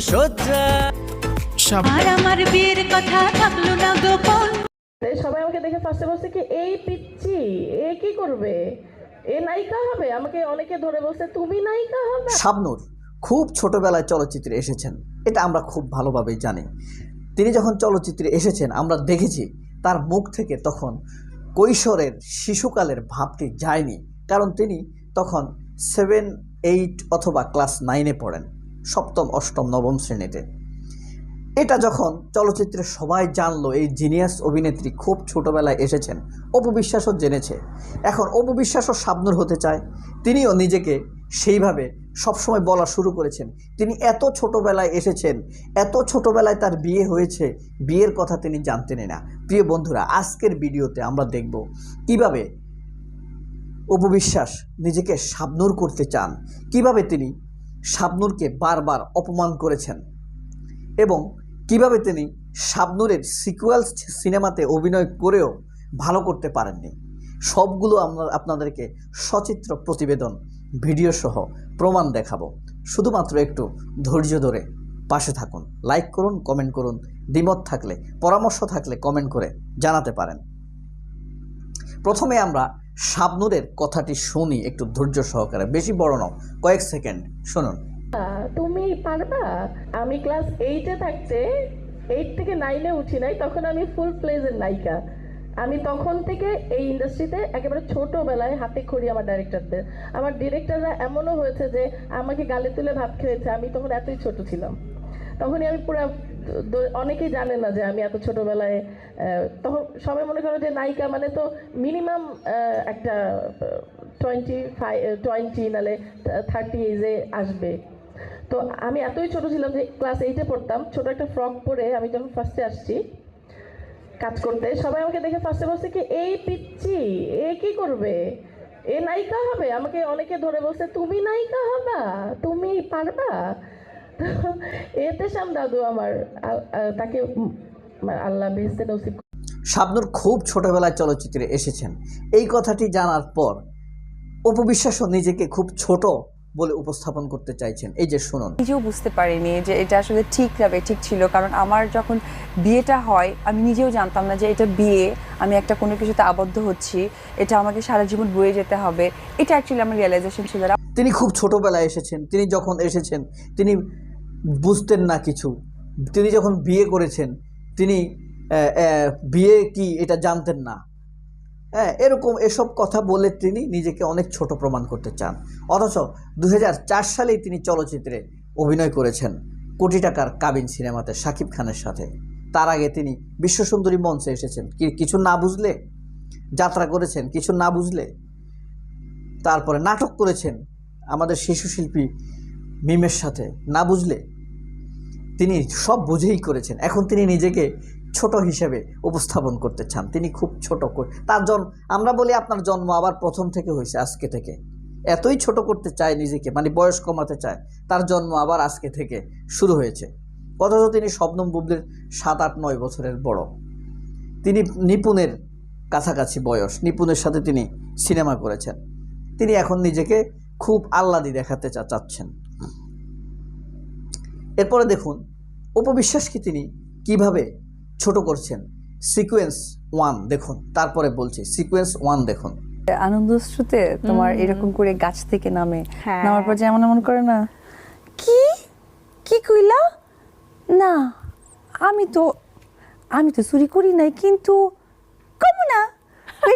সজ্জা। আর আমার বিয়ের কথা থাকল না গোপন। সবাই আমাকে দেখে ফার্স্টে বলছে কি এই পিচ্ছি এ কি করবে? এ নায়িকা হবে? আমাকে অনেকে ধরে বলছে তুমি নায়িকা হবে? শাবনূর খুব ছোটবেলায় চলচ্চিত্রে এসেছেন। এটা আমরা খুব ভালোভাবেই জানি। তিনি যখন চলচ্চিত্রে এসেছেন আমরা দেখেছি তার মুখ থেকে তখন কৈশোরের শিশুকালের ভাবটি যায়নি। কারণ তিনি তখন সেভেন এইট অথবা ক্লাস নাইনে পড়েন। সপ্তম, অষ্টম, নবম শ্রেণীতে। এটা যখন চলচ্চিত্রে সবাই জানলো, এই জিনিয়াস অভিনেত্রী খুব ছোটবেলায় এসেছেন অপবিশ্বাসও জেনেছে। এখন অপবিশ্বাসও শাবনুর হতে চায়। তিনিও নিজেকে সেইভাবে সবসময় বলা শুরু করেছেন। তিনি এত ছোটবেলায় এসেছেন, এত ছোটবেলায় তার বিয়ে হয়েছে, বিয়ের কথা তিনি জানতেনই না। প্রিয় বন্ধুরা, আজকের ভিডিওতে আমরা দেখব কীভাবে অপবিশ্বাস নিজেকে শাবনুর করতে চান, কীভাবে তিনি শাবনুরকে বারবার অপমান করেছেন এবং কীভাবে তিনি শাবনুরের সিকুয়েলস সিনেমাতে অভিনয় করেও ভালো করতে পারেননি, সবগুলো আমরা আপনাদেরকে সচিত্র প্রতিবেদন ভিডিও সহ প্রমাণ দেখাবো। শুধুমাত্র একটু ধৈর্য ধরে পাশে থাকুন লাইক করুন কমেন্ট করুন, দ্বিমত থাকলে, পরামর্শ থাকলে কমেন্ট করে জানাতে পারেন। প্রথমে আমরা শাবনুরের কথাটি শুনি একটু ধৈর্য সহকারে। বেশি বড় নয় কয়েক সেকেন্ড, শুনুন। তুমি পারবা? আমি ক্লাস এইটে থাকতে এইট থেকে নাইনে উঠি নাই, তখন আমি ফুল প্লেজের নায়িকা। আমি তখন থেকে এই ইন্ডাস্ট্রিতে একেবারে ছোটবেলায় হাতে খড়ি আমার ডাইরেক্টরদের আমার ডিরেক্টররা এমনও হয়েছে যে, আমাকে গালে তুলে ভাত খেয়েছে, আমি তখন এতই ছোট ছিলাম। তখনই আমি পুরো অনেকেই জানে না যে আমি এত ছোটবেলায় তখন সবাই মনে করো যে নায়িকা মানে তো মিনিমাম একটা টোয়েন্টি ফাইভ টোয়েন্টি নালে থার্টি এজে আসবে। তো আমি এতই ছোট ছিলাম যে ক্লাস এইটে পড়তাম, ছোট একটা ফ্রক পরে আমি যখন ফার্স্টে আসছি, কাজ করতে, সবাই আমাকে দেখে ফার্স্টে বলছে কি, এই পিচ্ছি, এ কি করবে? এ নায়িকা হবে? আমাকে অনেকে ধরে বলছে, তুমি নায়িকা হবা, তুমি পারবা? দাদু আমার তাকে আল্লাহ বেহেস্তে নসিব শাবনুর খুব ছোটবেলায় চলচ্চিত্রে এসেছেন। এই কথাটি জানার পর অপবিশ্বাসও নিজেকে খুব ছোট বলে উপস্থাপন করতে চাইছেন। এই যে শুনুন। নিজেও বুঝতে পারিনি যে এটা আসলে ঠিক না ঠিক ছিল। কারণ আমার যখন বিয়েটা হয় আমি নিজেও জানতাম না যে এটা বিয়ে আমি একটা কোনো কিছুতে আবদ্ধ হচ্ছি এটা আমাকে সারা জীবন বয়ে যেতে হবে। এটা অ্যাকচুয়ালি আমার রিয়েলাইজেশন ছিল। তিনি খুব ছোটবেলায় এসেছেন। তিনি যখন এসেছেন তিনি বুঝতেন না কিছু। তিনি যখন বিয়ে করেছেন, তিনি বিয়ে কি এটা জানতেন না। হ্যাঁ এরকম এসব কথা বলে তিনি নিজেকে অনেক ছোট প্রমাণ করতে চান। অথচ দু হাজার চার সালেই তিনি চলচ্চিত্রে অভিনয় করেছেন কোটি টাকার কাবিন সিনেমাতে শাকিব খানের সাথে। তার আগে তিনি বিশ্বসুন্দরী মঞ্চে এসেছেন। কিছু না বুঝলে? যাত্রা করেছেন, কিছু না বুঝলে? তারপরে নাটক করেছেন আমাদের শিশু শিল্পী মিমের সাথে, না বুঝলে? তিনি সব বুঝেই করেছেন। এখন তিনি নিজেকে ছোট হিসেবে উপস্থাপন করতে চান। তিনি খুব ছোট তার জন্ম আমরা বলি আপনার জন্ম আবার প্রথম থেকে হয়েছে, আজকে থেকে। এতই ছোট করতে চায় নিজেকে মানে বয়স কমাতে চায়, তার জন্ম আবার আজকে থেকে শুরু হয়েছে। অথচ তিনি শবনম বুবলির সাত আট নয় বছরের বড়। তিনি নিপুণের কাছাকাছি বয়স, নিপুণের সাথে তিনি সিনেমা করেছেন। তিনি এখন নিজেকে খুব আহ্লাদি দেখাতে চাচ্ছেন। এরপরে দেখুন উপবিশ্বাসকে তিনি? কীভাবে ছোট করছেন? সিকোয়েন্স ওয়ান দেখুন তারপরে বলছি সিকোয়েন্স ওয়ান দেখুন। আনন্দশ্রুতে তোমার এরকম করে গাছ থেকে নামে। নামার পর যেমন এমন করে না। কি? কি কইলা? না আমি তো আমি তো চুরি করি নাই কিন্তু কমু না।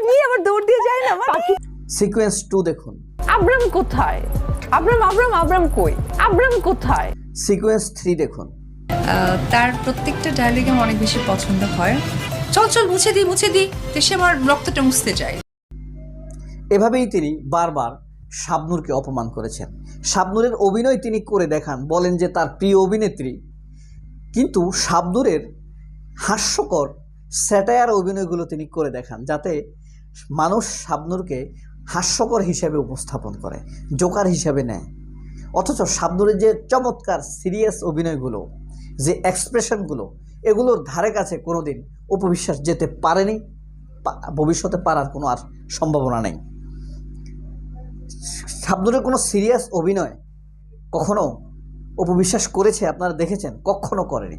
নিয়ে আবার দৌড় দিয়ে যায় না মানে? সিকোয়েন্স টু দেখুন। আব্রাম কোথায়? আব্রাম আব্রাম আব্রাম কই? আব্রাম কোথায়? সিকোয়েন্স থ্রি দেখুন। তার প্রত্যেকটা ডায়লগে আমার অনেক বেশি পছন্দ হয়। চল চল মুছে দিই মুছে দিই। দেশে আমার রক্তটা মুছতে চাই এভাবেই তিনি বারবার শাবনুরকে অপমান করেছেন। শাবনুরের অভিনয় তিনি করে দেখান বলেন যে তার প্রিয় অভিনেত্রী। কিন্তু শাবনূরের হাস্যকর স্যাটায়ার অভিনয়গুলো তিনি করে দেখান যাতে মানুষ শাবনূরকে হাস্যকর হিসেবে উপস্থাপন করে জোকার হিসেবে নেয়। অথচ শাবনূরের যে চমৎকার সিরিয়াস অভিনয়গুলো, যে এক্সপ্রেশনগুলো, এগুলোর ধারে কাছে কোনোদিন উপবিশ্বাস যেতে পারেনি ভবিষ্যতে পারার কোনো আর সম্ভাবনা নেই। শাবনুরের কোনো সিরিয়াস অভিনয় কখনো অপবিশ্বাস করেছে, আপনারা দেখেছেন? কখনো করেনি।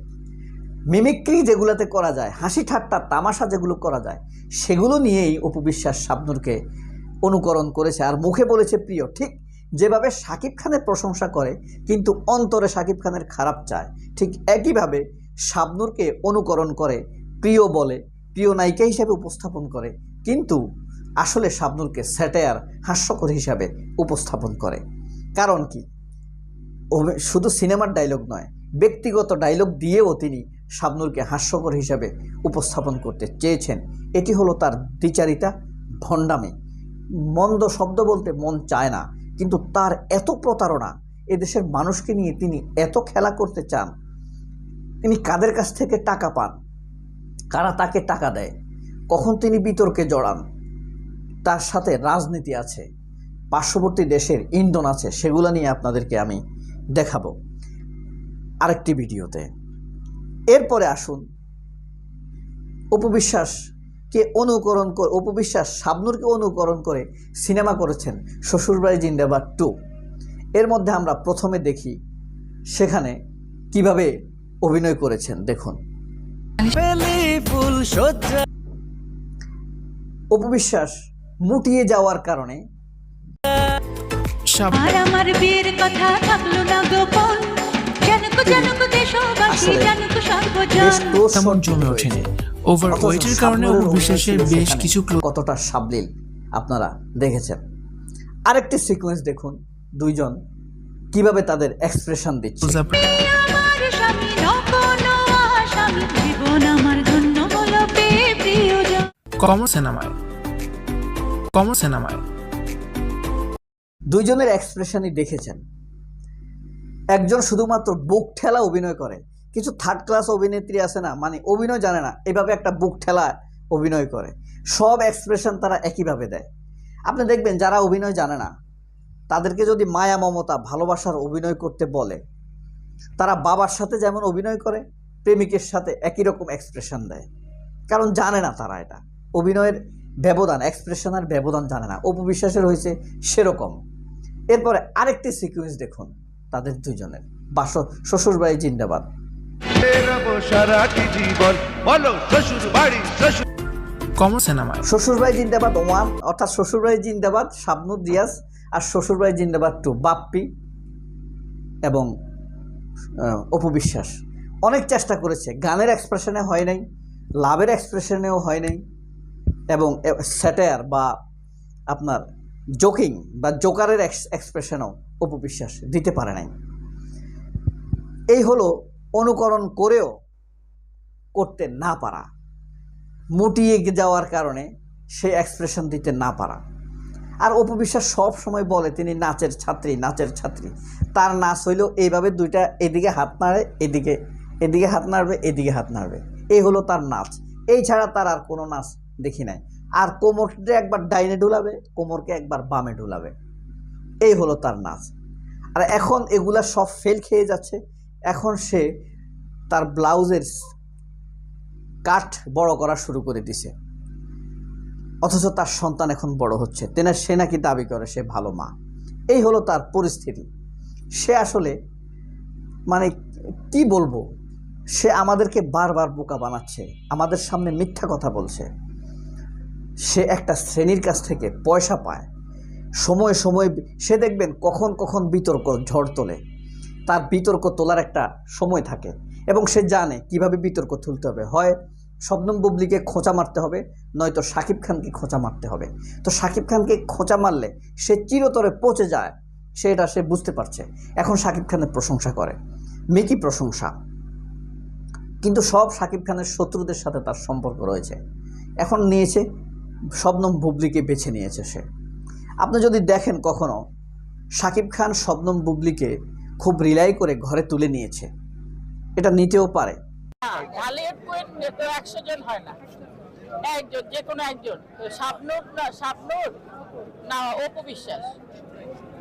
মিমিক্রি যেগুলোতে করা যায়, হাসি ঠাট্টা, তামাশা যেগুলো করা যায়, সেগুলো নিয়েই অপবিশ্বাস শাবনুরকে অনুকরণ করেছে। আর মুখে বলেছে প্রিয়, ঠিক যেভাবে শাকিব খানের প্রশংসা করে, কিন্তু অন্তরে শাকিব খানের খারাপ চায়। ঠিক একইভাবে শাবনুরকে অনুকরণ করে, প্রিয় বলে, প্রিয় নায়িকা হিসাবে উপস্থাপন করে। কিন্তু আসলে শাবনুরকে স্যাটায়ার, হাস্যকর হিসাবে উপস্থাপন করে। কারণ কি? শুধু সিনেমার ডায়লগ নয়, ব্যক্তিগত ডায়লগ দিয়েও তিনি শাবনুরকে হাস্যকর হিসাবে উপস্থাপন করতে চেয়েছেন। এটি হলো তার দ্বিচারিতা, ভণ্ডামি। মন্দ শব্দ বলতে মন চায় না। কিন্তু তার এত প্রতারণা এদেশের মানুষকে নিয়ে তিনি এত খেলা করতে চান, তিনি কাদের কাছ থেকে টাকা পান? কারা তাকে টাকা দেয়? কখন তিনি বিতর্কে জড়ান? তার সাথে রাজনীতি আছে, পার্শ্ববর্তী দেশের ইন্ধন আছে, সেগুলো নিয়ে আপনাদেরকে আমি দেখাবো আরেকটি ভিডিওতে। এরপরে আসুন অপবিশ্বাসকে অনুকরণ করে অপবিশ্বাস শাবনুরকে অনুকরণ করে সিনেমা করেছেন শ্বশুরবাড়ি জিন্দাবাদ টু। এর মধ্যে আমরা প্রথমে দেখি সেখানে কীভাবে অভিনয় করেছেন দেখুন। অপবিশ্বাস মুটিয়ে যাওয়ার কারণে আমার বিয়ের কথা থাকল না গোপন। জানুক জানুক দেশবাসী জানুক সর্বজন। তেমন জমে ওঠেনি। ওভার অথচ ওয়েটের কারণে ছিল বেশ কিছু কতটা সাবলীল আপনারা দেখেছেন। আরেকটি সিকোয়েন্স দেখুন দুইজন কীভাবে তাদের এক্সপ্রেশন দিচ্ছে। কমন সিনেমায়। কমন সিনেমায়। দুইজনের এক্সপ্রেশনই দেখেছেন। একজন শুধুমাত্র বুক ঠেলা অভিনয় করে কিছু থার্ড ক্লাস অভিনেত্রী আছে না মানে অভিনয় জানে না, এভাবে একটা বুক ঠেলা অভিনয় করে। সব এক্সপ্রেশন তারা একইভাবে দেয়। আপনি দেখবেন যারা অভিনয় জানে না, তাদেরকে যদি মায়া মমতা, ভালোবাসার অভিনয় করতে বলে, তারা বাবার সাথে যেমন অভিনয় করে, প্রেমিকের সাথে একই রকম এক্সপ্রেশন দেয়। কারণ জানে না তারা এটা। অভিনয়ের ব্যবধান এক্সপ্রেশনের ব্যবধান জানে না। অপবিশ্বাসের হয়েছে সেরকম। এরপরে আরেকটি সিকুয়েন্স দেখুন, তাদের দুজনের। বাস শ্বশুরবাড়ি জিন্দাবাদ। বেরাবো সারাটি জীবন। বলো শ্বশুর বাড়ি শ্বশুর কমন সিনেমায়। শ্বশুরবাড়ি জিন্দাবাদ ওয়ান অর্থাৎ শ্বশুরবাড়ি জিন্দাবাদ শাবনুর রিয়াজ। আর শ্বশুরবাড়ি জিন্দাবাদ টু বাপ্পি এবং আহ, অপু বিশ্বাস। অনেক চেষ্টা করেছে। গানের এক্সপ্রেশনে হয় নাই লাভের এক্সপ্রেশনেও হয় নাই এবং স্যাটায়ার বা আপনার জোকিং বা জোকারের এক্সপ্রেশনও অপু বিশ্বাস দিতে পারে নাই। এই হলো অনুকরণ করেও করতে না পারা। মুটিয়ে যাওয়ার কারণে সে এক্সপ্রেশন দিতে না পারা। আর অপবিশ্বাস সব সময় বলে, তিনি নাচের ছাত্রী নাচের ছাত্রী। তার নাচ হইলেও এইভাবে দুইটা এদিকে হাত নাড়ে, এদিকে এদিকে হাত নাড়বে, এদিকে হাত নাড়বে। এই হলো তার নাচ। এই ছাড়া তার আর কোনো নাচ দেখি নাই। আর কোমরটা একবার ডাইনে ঢুলাবে, কোমরকে একবার বামে ঢুলাবে। এই হলো তার নাচ। আর এখন এগুলা সব ফেল খেয়ে যাচ্ছে। এখন সে তার ব্লাউজের কাঠ বড় করা শুরু করে দিছে। অথচ তার সন্তান এখন বড় হচ্ছে। তেনা সে নাকি দাবি করে, সে ভালো মা। এই হলো তার পরিস্থিতি। সে আসলে মানে কি বলব? সে আমাদেরকে বারবার বোকা বানাচ্ছে, আমাদের সামনে মিথ্যা কথা বলছে। সে একটা শ্রেণির কাছ থেকে পয়সা পায়। সময় সময় সে দেখবেন কখন কখন বিতর্ক, ঝড় তোলে। তার বিতর্ক তোলার একটা সময় থাকে এবং সে জানে কীভাবে বিতর্ক তুলতে হবে। হয় শবনম বুবলিকে খোঁচা মারতে হবে, নয়তো শাকিব খানকে খোঁচা মারতে হবে। তো সাকিব খানকে খোঁচা মারলে সে চিরতরে পচে যায়, সেটা সে বুঝতে পারছে। এখন শাকিব খানের প্রশংসা করে। মেকি প্রশংসা। কিন্তু সব সাকিব খানের শত্রুদের সাথে তার সম্পর্ক রয়েছে। এখন নিয়েছে, শবনম বুবলিকে বেছে নিয়েছে সে। আপনি যদি দেখেন কখনো শাকিব খান শবনম বুবলিকে খুব রিলাই করে ঘরে তুলে নিয়েছে। এটা নিতেও পারে। জন হয় না। একজন যে কোনো একজন। তো না স্বপ্নুর না অপু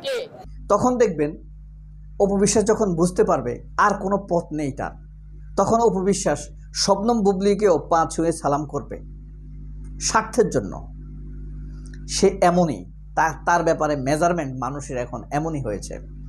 কে? তখন দেখবেন অপবিশ্বাস যখন বুঝতে পারবে আর কোনো পথ নেই তার। তখন অপবিশ্বাস শবনম বুবলিকেও পা ছুঁয়ে সালাম করবে। স্বার্থের জন্য। সে এমনই তার তার ব্যাপারে মেজারমেন্ট মানুষের এখন এমনই হয়েছে।